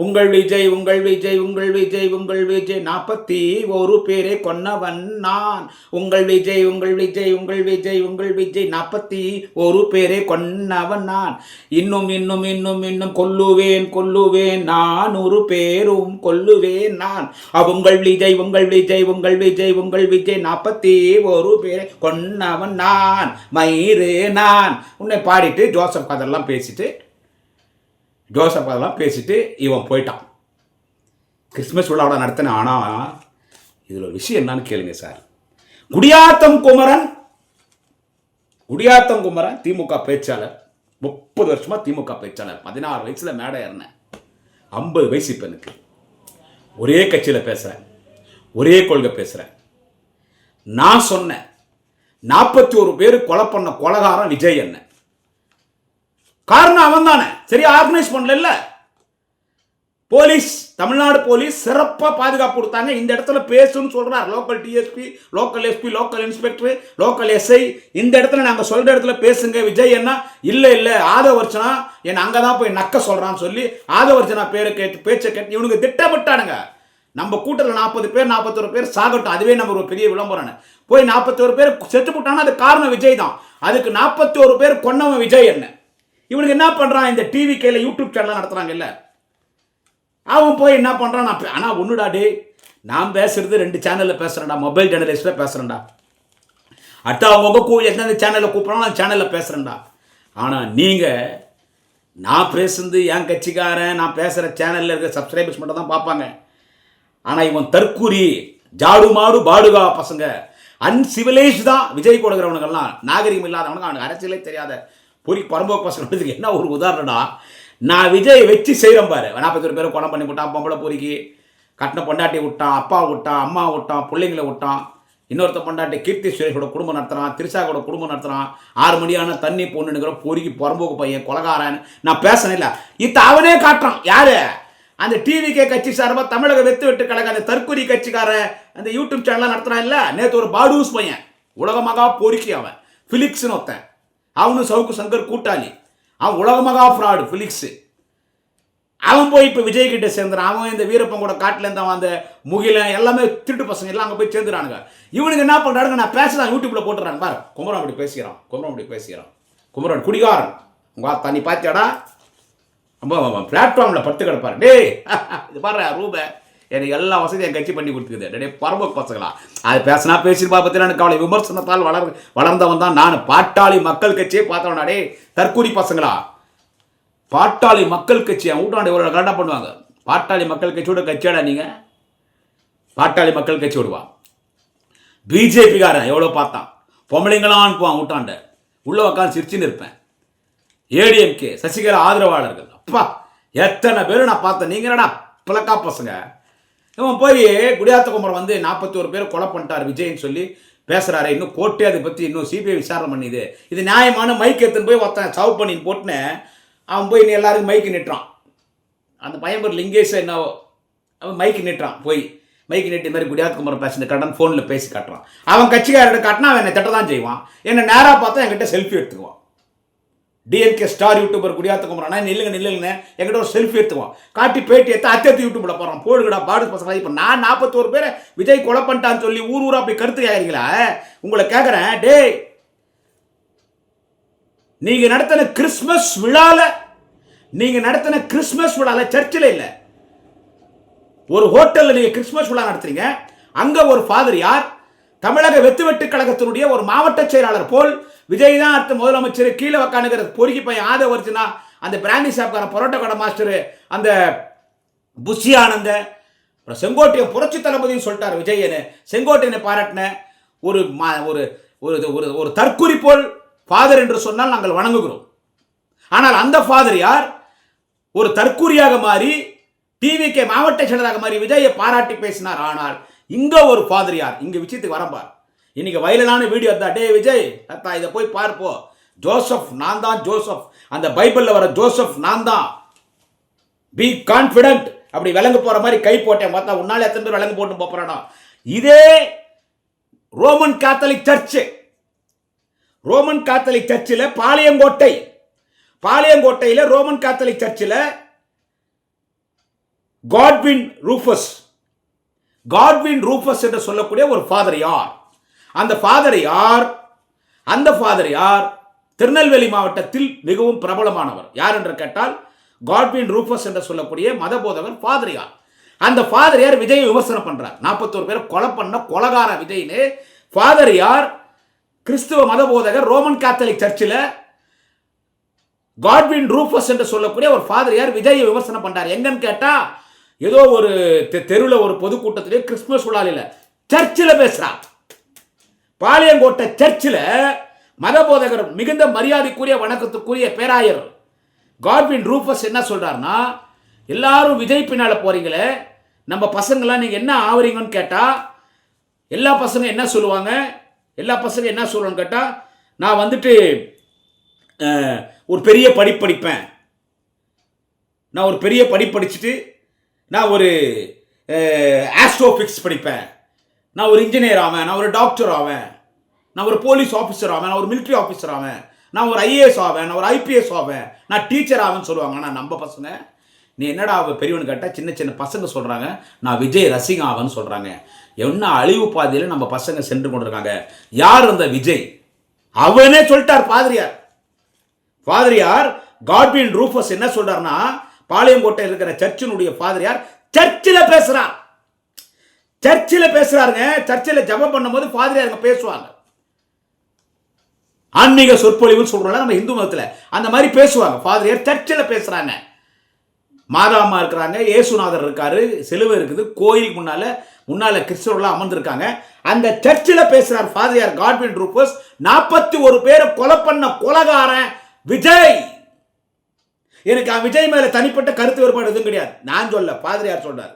உங்கள் விஜய் உங்கள் விஜய் உங்கள் விஜய் உங்கள் விஜய். நாற்பத்தி ஒரு பேரை கொன்னவன் நான். உங்கள் விஜய் உங்கள் விஜய் உங்கள் விஜய் உங்கள் விஜய். நாற்பத்தி ஒரு பேரை கொன்னவன் நான். இன்னும் இன்னும் இன்னும் இன்னும் கொல்லுவேன் கொல்லுவேன். நான் ஒரு பேரும் கொல்லுவேன் நான். உங்கள் விஜய் உங்கள் விஜய் உங்கள் விஜய் உங்கள் விஜய். நாற்பத்தி ஒரு பேரை கொன்னவன் நான். மயிறு நான். உன்னை பாடிட்டு ஜோசப் கதெல்லாம் பேசிட்டு ஜோசப் அதெல்லாம் பேசிட்டு இவன் போயிட்டான். கிறிஸ்மஸ் விழாவோட நடத்தின ஆனால் இதில் ஒரு விஷயம் என்னன்னு கேளுங்க சார். குடியாத்தம் குமரன் குடியாத்தம் குமரன் திமுக பேச்சாளர் முப்பது வருஷமாக திமுக பேச்சாளர் பதினாறு வயசில் மேடை ஏறினேன் ஐம்பது வயசு இப்போ எனக்கு. ஒரே கட்சியில் பேசுகிறேன் ஒரே கொள்கை பேசுகிறேன் நான் சொன்னேன் நாற்பத்தி ஒரு பேர் கொலை பண்ண கொலகாரம் விஜய் என்ன காரணம் அவன் தானே சரியா ஆர்கனைஸ் பண்ணல போலீஸ் தமிழ்நாடு போலீஸ் சிறப்பாக பாதுகாப்பு கொடுத்தாங்க. இந்த இடத்துல பேசுன்னு சொல்கிறார் local DSP local SP local inspector local SI இந்த இடத்துல நாங்கள் சொல்கிற இடத்துல பேசுங்க. விஜய் என்ன இல்லை இல்லை ஆதவர்ச்சனா என் அங்கே தான் போய் நக்க சொல்கிறான்னு சொல்லி ஆதவர்ச்சனா பேரை கேட்டு பேச்சை கேட்டு இவனுக்கு திட்டமிட்டானுங்க. நம்ம கூட்டத்தில் நாற்பது பேர் நாற்பத்தொரு பேர் சாகட்டும். அதுவே நம்ம ஒரு பெரிய விளம்பரம் போய் நாற்பத்தோரு பேர் செத்து போட்டானா அது காரணம் விஜய் தான். அதுக்கு நாற்பத்தி ஒரு பேர் கொன்னவன் விஜய் என்ன இவனுக்கு என்ன பண்ணுறான் இந்த டிவி கையில் யூடியூப் சேனல் நடத்துகிறாங்கல்ல அவன் போய் என்ன பண்ணுறான் நான் ஆனால் ஒன்றுடா டே நான் பேசுகிறது ரெண்டு சேனலில் பேசுகிறேன்டா மொபைல் ஜேர்னலிஸ்ட்ல பேசுகிறேன்டா அடுத்து அவங்கவுங்க கூ எந்தெந்த சேனலில் கூப்பிட்றாலும் அந்த சேனலில் பேசுகிறேன்டா ஆனால் நீங்கள் நான் பேசுறது என் கட்சிக்காரன் நான் பேசுகிற சேனலில் இருக்க சப்ஸ்கிரைபர்ஸ் மட்டும் தான் பார்ப்பாங்க. ஆனால் இவன் தற்கூரி ஜாடு மாடு பாடுகா பசங்க. அன்சிவிலைஸ் தான். விஜய் கொடுக்குறவனுங்கெல்லாம் நாகரிகம் இல்லாதவனுக்கு அவனுக்கு அரசியலே தெரியாத பொறி பரம்போக்கு பசங்களுக்கு என்ன ஒரு உதாரணம்னா நான் விஜய் வச்சு செய்கிறேன் பாரு. நாற்பத்தொரு பேரும் கொலை பண்ணி விட்டான் பொம்பளை பொறிக்கி கட்டின பொண்டாட்டி விட்டான் அப்பா விட்டான் அம்மா விட்டான் பிள்ளைங்களை விட்டான். இன்னொருத்த பொண்டாட்டி கீர்த்தி சுரேஷோட குடும்பம் நடத்துகிறான் திரிஷாவோட குடும்பம் நடத்துகிறான் ஆறு மணியான தண்ணி பொண்ணுங்கிற பொறுக்கி புறம்போக்கு பையன் கொலகாரன். நான் பேசணும் இல்லை. இத்த அவனே காட்டுறான். யாரு? அந்த டிவிகே கட்சி சார்பாக தமிழக வெத்து வெட்டு கழக அந்த தற்கொலை கட்சிக்காரன் அந்த யூடியூப் சேனல்லாம் நடத்துறான் இல்லை? நேற்று ஒரு பாடூஸ் பையன். உலகமாக பொறுக்கி அவன். ஃபிலிக்ஸ்னு ஒருத்தன். அவனும் சவுக்கு சங்கர் கூட்டாளி. அவன் உலகமகா ஃப்ராடு ஃபிலிக்ஸு அவன் போய் இப்போ விஜய் கிட்ட சேர்ந்துறான். அவன் இந்த வீரப்பன் கூட காட்டில் இருந்தவன் அந்த முகிலன் எல்லாமே திருட்டு பசங்க எல்லாம் அங்கே போய் சேர்ந்துறானுங்க. இவனுக்கு என்ன பண்ணுறானுங்க நான் பேசுகிறேன் யூடியூப்பில் போட்டுறாங்க. பாரு குமரன் அப்படி பேசுகிறான். குமரன் அப்படி பேசிக்கிறான் குமரன் குடிகாரன். உங்க தண்ணி பார்த்தியாடா ரொம்ப பிளாட்ஃபார்மில் படுத்து கிடப்பார். டேய் இது பாரு ரூப. எனக்கு எல்லா வசதியும் என் கட்சி பண்ணி கொடுத்துக்குது. டே பரம்பு பசங்களா. அது பேசினா பேசியிருப்பா பற்றி எனக்கு கவலை விமர்சனத்தால் வளர் வளர்ந்தவன் தான் நான். பாட்டாளி மக்கள் கட்சியே பார்த்தவனா? டே தற்கூரி பசங்களா. பாட்டாளி மக்கள் கட்சி அவன் ஊட்டாண்டி ஒரு கரெக்டாக பண்ணுவாங்க. பாட்டாளி மக்கள் கட்சியோட கட்சியாடா நீங்கள் பாட்டாளி மக்கள் கட்சி விடுவான் பிஜேபிக்காரன் எவ்வளோ பார்த்தான். பொம்பளைங்களான்னு போவான் ஊட்டாண்ட. உள்ள உட்காந்து சிரிச்சுன்னு இருப்பேன். ஏடிஎம்கே சசிகலா ஆதரவாளர்கள். அப்பா எத்தனை பேர் நான் பார்த்தேன்? நீங்கள் என்னடா பிளக்கா பசங்க? இவன் போய் குடியாத்த வந்து நாற்பத்தி ஒரு பேர் கொலை பண்ணிட்டார் விஜய்னு சொல்லி பேசுகிறாரு இன்னும் கோர்ட்டே அதை பற்றி இன்னும் சிபிஐ விசாரணை பண்ணிது. இது நியாயமான மைக் எடுத்துன்னு போய் ஒருத்தன் சவு பண்ணின்னு போட்டுன்னு அவன் போய் எல்லாருக்கும் மைக்கு நிட்டுறான் அந்த பையன் பேர் லிங்கேஷ் என்னவோ அவன் மைக்கு நிட்டுறான் போய். மைக்கு நிட்டு மாதிரி குடியாத் குமரன் கட்டன் ஃபோனில் பேசி காட்டுறான். அவன் கட்சிக்காரர்கிட்ட காட்டினா அவன் என்னை திட்ட தான் செய்வான். என்னை நேராக பார்த்தா என்கிட்ட செல்ஃபி எடுத்துக்குவான். டிஎம்கே ஸ்டார் யூடியூபர் குடியாத்த குமரனா நில்லுங்க நில்லுங்கன்னு என்கிட்ட ஒரு செல்ஃபி எடுத்துவோம் காட்டி பேட்டி எடுத்து அத்தத்து யூடியூப்ல போகிறான் போடுகடா பாடு பசங்களா இப்போ நான் நாற்பத்தோரு பேரை விஜய் கொலை பண்ணிட்டான்னு சொல்லி ஊர் ஊராக போய் கருத்து கேட்குறீங்களா உங்களை கேட்குறேன் டேய் நீங்கள் நடத்தின கிறிஸ்மஸ் விழாவில் நீங்கள் நடத்தின கிறிஸ்மஸ் விழாவில் சர்ச்சில் இல்லை. ஒரு ஹோட்டலில் நீங்கள் கிறிஸ்மஸ் விழா நடத்துறீங்க. அங்கே ஒரு ஃபாதர் யார்? தமிழக வெத்து வெட்டு கழகத்தினுடைய ஒரு மாவட்ட செயலாளர் போல் விஜய் தான் அடுத்த முதலமைச்சர் கீழே உக்காந்துக்கிற பொறுக்கி பையன் ஆதவ வருச்சுன்னா அந்த பிராண்டி ஷாப்காரன் பரோட்டா கடை மாஸ்டர் அந்த புஷி ஆனந்த அப்புறம் செங்கோட்டையை புரட்சி தளபதினு சொல்லிட்டார் விஜயனு. செங்கோட்டையனை பாராட்டின ஒரு மா- ஒரு ஒரு ஒரு ஒரு தற்குறி போல் ஃபாதர் என்று சொன்னால் நாங்கள் வணங்குகிறோம். ஆனால் அந்த ஃபாதர் யார்? ஒரு தற்கூரியாக மாறி டிவிகே மாவட்ட செயலராக மாறி விஜயை பாராட்டி பேசினார். ஆனால் இங்க ஒரு ஃபாதர் யார்? இங்க விஷயத்துக்கு வரம்பார். இன்னைக்கு வைரலான வீடியோ தான் டே விஜய் அத்தா இதை போய் பார்ப்போ. ஜோசப் நான் தான் ஜோசப். அந்த பைபிளில் வர ஜோசப் நான் தான். பி கான்ஃபிடென்ட் அப்படி விலங்கு போகிற மாதிரி கை போட்டேன். பார்த்தா உன்னால் எத்தனை பேர் விலங்கு போட்டு போறானா. இதே Roman Catholic church Roman Catholic சர்ச்சில் பாளையங்கோட்டை. பாளையங்கோட்டையில் ரோமன் காத்தலிக் சர்ச்சில் காட்வின் ரூஃபஸ் காட்வின் ரூஃபஸ் என்று சொல்லக்கூடிய ஒரு ஃபாதர் யார்? அந்த ஃபாதர் யார்? அந்த ஃபாதர் யார்? திருநெல்வேலி மாவட்டத்தில் மிகவும் பிரபலமானவர். யார் என்று கேட்டால் காட்வின் ரூபஸ் என்று சொல்லக்கூடிய மதபோதகர் ஃபாதர் யார்? அந்த ஃபாதர் யார்? விஜயை விமர்சனம் பண்ணுறார் நாற்பத்தோரு பேர் கொலை பண்ண கொலகார விஜய்னு ஃபாதர் யார்? கிறிஸ்துவ மதபோதகர் ரோமன் கேத்தலிக் சர்ச்சில் காட்வின் ரூபஸ் என்று சொல்லக்கூடிய ஒரு ஃபாதர் யார்? விஜயை விமர்சனம் பண்ணுறார் எங்கன்னு கேட்டால் ஏதோ ஒரு தெ- ஒரு பொதுக்கூட்டத்திலேயே கிறிஸ்துமஸ் விழாவில் சர்ச்சில் பேசுகிறார் பாளையங்கோட்டை சர்ச்சில் மதபோதகர் மிகுந்த மரியாதைக்குரிய வணக்கத்துக்குரிய பேராயர் காட்வின் ரூஃபஸ் என்ன சொல்றாருன்னா எல்லாரும் விஜய் பின்னால் போகிறீங்களே நம்ம பசங்களாம் நீங்கள் என்ன ஆவறீங்கன்னு கேட்டால் எல்லா பசங்க என்ன சொல்லுவாங்க? எல்லா பசங்க என்ன சொல்லுவான்னு கேட்டால் நான் வந்துட்டு ஒரு பெரிய படிப்பு படிப்பேன். நான் ஒரு பெரிய படிப்பு படிச்சுட்டு நான் ஒரு ஆஸ்ட்ரோபிக்ஸ் படிப்பேன். நான் ஒரு இன்ஜினியர் ஆவேன் நான் ஒரு டாக்டர் ஆவேன் நான் ஒரு போலீஸ் ஆஃபீஸர் ஆவேன் நான் ஒரு மிலிட்ரி ஆஃபீஸர் ஆவேன் நான் ஒரு ஐஏஎஸ் ஆவேன் நான் ஒரு ஐபிஎஸ் ஆவேன் நான் டீச்சர் ஆவேன்னு சொல்லுவாங்க. ஆனால் நம்ம பசங்க நீ என்னடா அவ பெரியவனு கேட்டால் சின்ன சின்ன பசங்க சொல்கிறாங்க நான் விஜய் ரசிகன் ஆவேன்னு சொல்கிறாங்க என்ன அழிவு பாதையில் நம்ம பசங்க சென்று கொண்டிருக்காங்க. யார் அந்த விஜய்? அவனே சொல்லிட்டார் பாதிரியார். பாதிரியார் காட்வின் ரூஃபஸ் என்ன சொல்றாருன்னா பாளையங்கோட்டை இருக்கிற சர்ச்சினுடைய பாதிரியார் சர்ச்சில் பேசுறார். சர்ச்சில் பேசுறாருங்க. சர்ச்சில் ஜபம் பண்ணும்போது பாதிரியாருங்க பேசுவாங்க. ஆன்மீக சொற்பொழிவுன்னு சொல்றோம்ல நம்ம இந்து மதத்தில். அந்த மாதிரி பேசுவாங்க. பாதிரியார் சர்ச்சில் பேசுறாங்க. மாதாமா இருக்கிறாங்க இயேசுநாதர் இருக்காரு சிலுவை இருக்குது. கோயிலுக்கு முன்னால முன்னால கிறிஸ்தவர்களாக அமர்ந்திருக்காங்க. அந்த சர்ச்சில் பேசுறார் ஃபாதியார் காட்வின் ரூபஸ் நாற்பத்தி ஒரு பேரை கொலை பண்ண கொலகாரன் விஜய். எனக்கு விஜய் மேல தனிப்பட்ட கருத்து வேறுபாடு எதுவும் கிடையாது. நான் சொல்ல பாதிரியார் சொல்கிறார்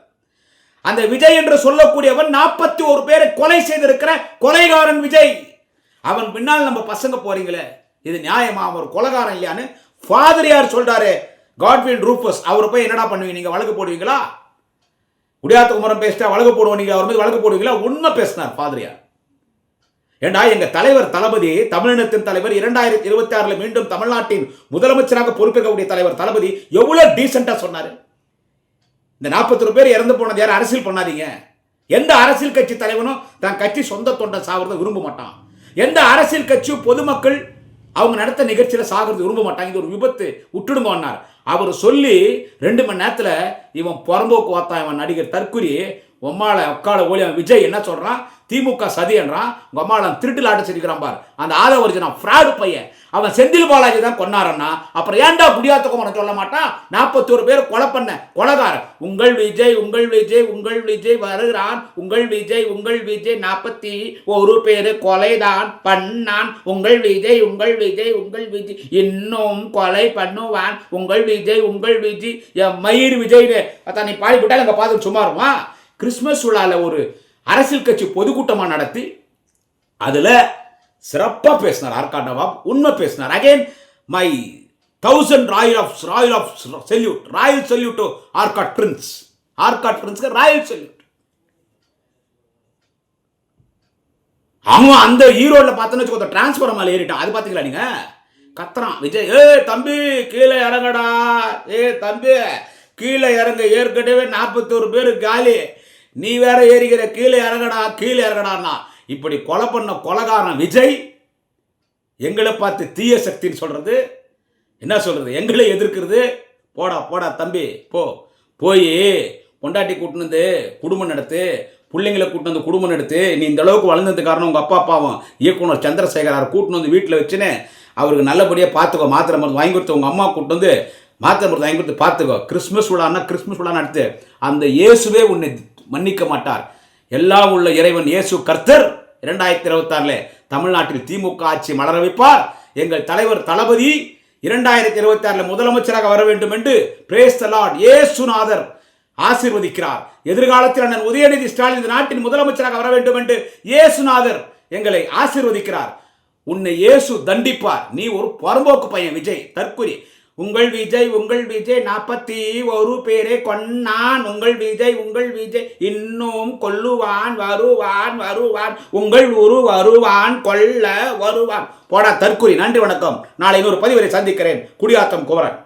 அந்த விஜய் என்று சொல்லக்கூடியவன் நாற்பத்தி ஒரு பேரை கொலை செய்திருக்கிற கொலைகாரன் விஜய். அவன் பின்னால் நம்ம பசங்க போறீங்களே இது நியாயமா? அவர் ஒரு கொலைகாரன் இல்லையான்னு ஃபாதரியார் சொல்றாரு? காட்வின் ரூபஸ். அவர் போய் என்னடா பண்ணுவீங்க? நீங்க வழக்கு போடுவீங்களா? குடியாத்த குமரம் பேசிட்டா வழக்கு போடுவோம். நீங்க அவர் மீது வழக்கு போடுவீங்களா? உண்மை பேசினார் ஃபாதரியார் ஏண்டா எங்க தலைவர் தளபதி தமிழினத்தின் தலைவர் இரண்டாயிரத்தி இருபத்தி ஆறுல மீண்டும் தமிழ்நாட்டின் முதலமைச்சராக பொறுப்பேற்கக்கூடிய தலைவர் தளபதி எவ்வளவு டீசெண்டா சொன்னாரு? இந்த நாற்பத்தொரு பேர் இறந்து போனது யாரும் அரசியல் பண்ணாதீங்க. எந்த அரசியல் கட்சி தலைவனும் தன் கட்சி சொந்த தொண்டை சாகிறத விரும்ப மாட்டான். எந்த அரசியல் கட்சியும் பொதுமக்கள் அவங்க நடத்த நிகழ்ச்சியில் சாகிறது விரும்ப மாட்டாங்க. இது ஒரு விபத்து. விட்டுடுங்கன்னார் அவர் சொல்லி ரெண்டு மணி நேரத்தில் இவன் புறம்போக்கு வாத்தான் இவன் நடிகர் தற்குறி உம்மால உக்கால ஓலி விஜய் என்ன சொல்கிறான் திமுக சதின்றான் உங்க அம்மால திருட்டில் ஆட்ட செஞ்சுக்கிறான் பார். அந்த ஆதவர்ஜனா ஃப்ராடு பையன். அவன் செந்தில் பாலாஜி தான் கொன்னாரன்னா அப்புறம் ஏன்டா குடியாத்த உனக்கு சொல்ல மாட்டான்? நாற்பத்தோரு பேர் கொலை பண்ண கொலகாரன். உங்கள் விஜய் உங்கள் விஜய் உங்கள் விஜய் வருகிறான். உங்கள் விஜய் உங்கள் விஜய் நாற்பத்தி ஒரு பேர் கொலைதான் பண்ணான். உங்கள் விஜய் உங்கள் விஜய் உங்கள் விஜய் இன்னும் கொலை பண்ணுவான். உங்கள் விஜய் உங்கள் விஜய். என் மயிர் விஜய்னு. அதான் நீ பாடி போட்டால் அங்கே பார்த்து சும்மா கிறிஸ்மஸ் விழாவில் ஒரு அரசியல் கட்சி பொதுக்கூட்டமாக நடத்தி அதில் சிறப்பாக பேசினார் ஆர்காட் நவாப் உண்மை பேசினார். Again my thousand royal of royal of salute royal salute to Arcot prince Arcot பிரின்ஸ்க்கு royal salute அவன் அந்த ஈரோடில் பார்த்தோன்னு வச்சுக்கோ டிரான்ஸ்பர் மேலே ஏறிட்டான். அது பார்த்தீங்களா நீங்கள் கத்துறான். விஜய் ஏ தம்பி கீழே இறங்கடா. ஏ தம்பி கீழே இறங்க. ஏற்கனவே நாற்பத்தோரு பேர் காலி. நீ வேற ஏறிக்கிற கீழே இறங்கடா கீழே இறங்கடான்னா இப்படி கொலை பண்ண கொலகாரன் விஜய் எங்களை பார்த்து தீய சக்தின்னு சொல்றது. என்ன சொல்றது? எங்களை எதிர்க்கிறது. போடா போடா தம்பி போ. போய் பொண்டாட்டி கூட்டினு வந்து குடும்பம் நடத்து பிள்ளைங்களை கூட்டு வந்து குடும்பம் நடத்து. நீ இந்த அளவுக்கு வளர்ந்தது காரணம் உங்கள் அப்பா அப்பாவும் இயக்குனர் சந்திரசேகரார் கூட்டின்னு வந்து வீட்டில் வச்சுன்னு அவருக்கு நல்லபடியாக பார்த்துக்கோ மாத்திரை மருந்து வாங்கி கொடுத்து உங்கள் அம்மா கூட்டு வந்து மாத்திரை மருந்து வாங்கி கொடுத்து பார்த்துக்கோ. கிறிஸ்மஸ் விழான்னா கிறிஸ்மஸ் விழா நடத்து அந்த இயேசுவே உன்னை மன்னிக்க மாட்டார். எல்லாம் உள்ள இறைவன் இயேசு கர்த்தர். இரண்டாயிரத்தி இருபத்தாறுல தமிழ்நாட்டில் திமுக ஆட்சி மலர வைப்பார். எங்கள் தலைவர் தளபதி இரண்டாயிரத்தி இருபத்தி ஆறில் முதலமைச்சராக வர வேண்டும் என்று பிரேஸ் த லார்ட் இயேசுநாதர் ஆசீர்வதிக்கிறார். எதிர்காலத்தில் அண்ணன் உதயநிதி ஸ்டாலின் இந்த நாட்டின் முதலமைச்சராக வர வேண்டும் என்று இயேசுநாதர் எங்களை ஆசீர்வதிக்கிறார். உன்னை இயேசு தண்டிப்பார். நீ ஒரு பரம்போக்கு பையன் விஜய் தற்கொலை. உங்கள் விஜய் உங்கள் விஜய் நாற்பத்தி ஒரு பேரை கொன்னான். உங்கள் விஜய் உங்கள் விஜய் இன்னும் கொல்லுவான் வருவான் வருவான். உங்கள் உரு வருவான் கொல்ல வருவான். போடா தற்கூரி. நன்றி வணக்கம். நாளை இன்னொரு பதிவரை சந்திக்கிறேன். குடியாத்தம் குமரன்.